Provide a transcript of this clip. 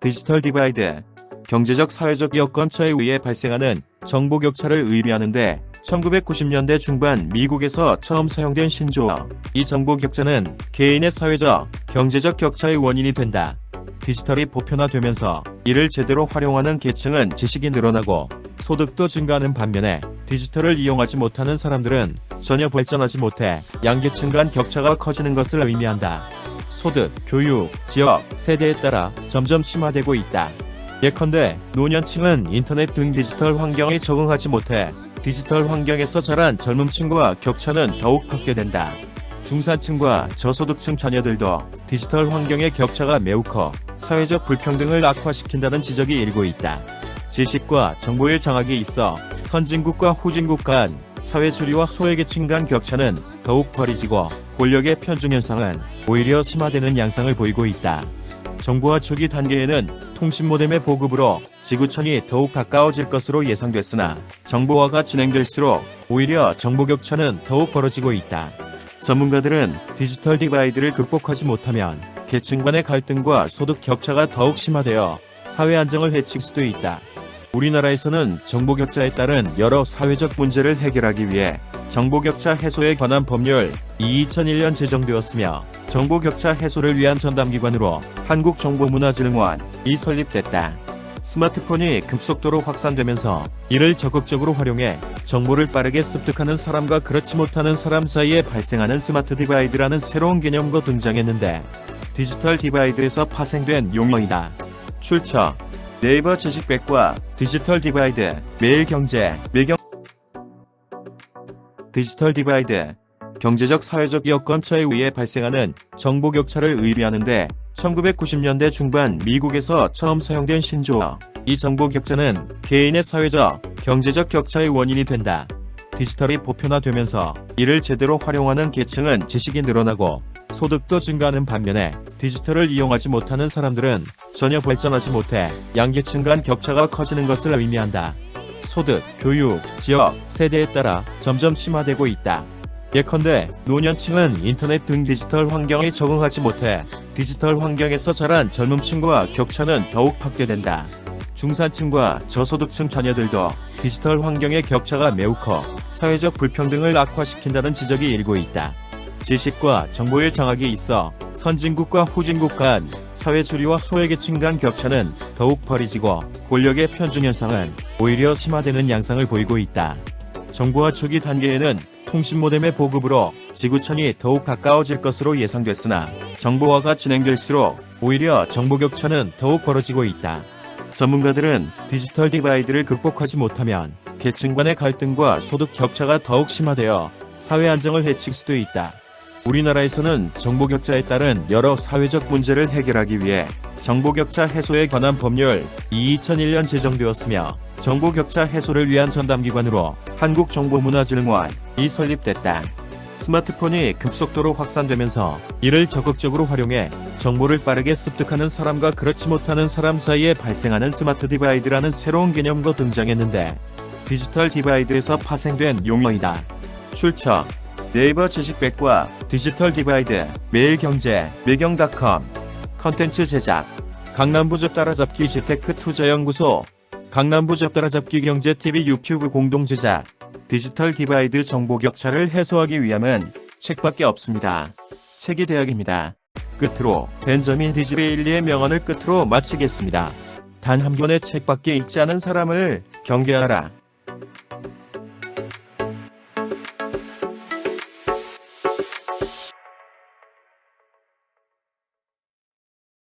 디지털 디바이드. 경제적 사회적 여건 차에 의해 발생하는 정보 격차를 의미하는데 1990년대 중반 미국에서 처음 사용된 신조어. 이 정보 격차는 개인의 사회적, 경제적 격차의 원인이 된다. 디지털이 보편화되면서 이를 제대로 활용하는 계층은 지식이 늘어나고 소득도 증가하는 반면에 디지털을 이용하지 못하는 사람들은 전혀 발전하지 못해 양계층 간 격차가 커지는 것을 의미한다. 소득, 교육, 지역, 세대에 따라 점점 심화되고 있다. 예컨대 노년층은 인터넷 등 디지털 환경에 적응하지 못해 디지털 환경에서 자란 젊은 층과 격차는 더욱 확대된다. 중산층과 저소득층 자녀들도 디지털 환경의 격차가 매우 커 사회적 불평등을 악화시킨다는 지적이 일고 있다. 지식과 정보의 장악이 있어 선진국과 후진국 간 사회 주류와 소외계층 간 격차는 더욱 벌이지고 권력의 편중 현상은 오히려 심화되는 양상을 보이고 있다. 정부와 초기 단계에는 통신 모뎀의 보급으로 지구촌이 더욱 가까워질 것으로 예상됐으나 정보화가 진행될수록 오히려 정보 격차는 더욱 벌어지고 있다. 전문가들은 디지털 디바이드를 극복하지 못하면 계층 간의 갈등과 소득 격차가 더욱 심화되어 사회 안정을 해칠 수도 있다. 우리나라에서는 정보 격차에 따른 여러 사회적 문제를 해결하기 위해 정보 격차 해소에 관한 법률 2001년 제정되었으며 정보 격차 해소를 위한 전담기관으로 한국정보문화진흥원이 설립됐다. 스마트폰이 급속도로 확산되면서 이를 적극적으로 활용해 정보를 빠르게 습득하는 사람과 그렇지 못하는 사람 사이에 발생하는 스마트 디바이드라는 새로운 개념도 등장했는데 디지털 디바이드에서 파생된 용어이다. 출처 네이버 지식백과 디지털 디바이드 매일경제 매경 디지털 디바이드 경제적 사회적 여건 차에 의해 발생하는 정보 격차를 의미하는데 1990년대 중반 미국에서 처음 사용된 신조어. 이 정보 격차는 개인의 사회적, 경제적 격차의 원인이 된다. 디지털이 보편화되면서 이를 제대로 활용하는 계층은 지식이 늘어나고 소득도 증가하는 반면에 디지털을 이용하지 못하는 사람들은 전혀 발전하지 못해 양계층 간 격차가 커지는 것을 의미한다. 소득, 교육, 지역, 세대에 따라 점점 심화되고 있다. 예컨대 노년층은 인터넷 등 디지털 환경에 적응하지 못해 디지털 환경에서 자란 젊은 층과 격차는 더욱 확대된다. 중산층과 저소득층 자녀들도 디지털 환경의 격차가 매우 커 사회적 불평등을 악화시킨다는 지적이 일고 있다. 지식과 정보의 장악이 있어 선진국과 후진국 간 사회 주류와 소외계층 간 격차는 더욱 벌이지고 권력의 편중 현상은 오히려 심화되는 양상을 보이고 있다. 정부와 초기 단계에는 통신 모뎀의 보급으로 지구촌이 더욱 가까워질 것으로 예상됐으나 정보화가 진행될수록 오히려 정보 격차는 더욱 벌어지고 있다. 전문가들은 디지털 디바이드를 극복하지 못하면 계층 간의 갈등과 소득 격차가 더욱 심화되어 사회 안정을 해칠 수도 있다. 우리나라에서는 정보 격차에 따른 여러 사회적 문제를 해결하기 위해 정보 격차 해소에 관한 법률 2001년 제정되었으며 정보 격차 해소를 위한 전담기관으로 한국정보문화진흥원이 설립됐다. 스마트폰이 급속도로 확산되면서 이를 적극적으로 활용해 정보를 빠르게 습득하는 사람과 그렇지 못하는 사람 사이에 발생하는 스마트 디바이드라는 새로운 개념도 등장했는데 디지털 디바이드에서 파생된 용어이다. 출처. 네이버 지식백과 디지털 디바이드 매일경제 매경닷컴. 컨텐츠 제작. 강남부적 따라잡기 재테크 투자연구소. 강남부적 따라잡기 경제TV 유튜브 공동 제작 디지털 디바이드 정보 격차를 해소하기 위함은 책밖에 없습니다. 책이 대학입니다. 끝으로 벤저민 디즈레일리의 명언을 끝으로 마치겠습니다. 단 한 권의 책밖에 읽지 않은 사람을 경계하라.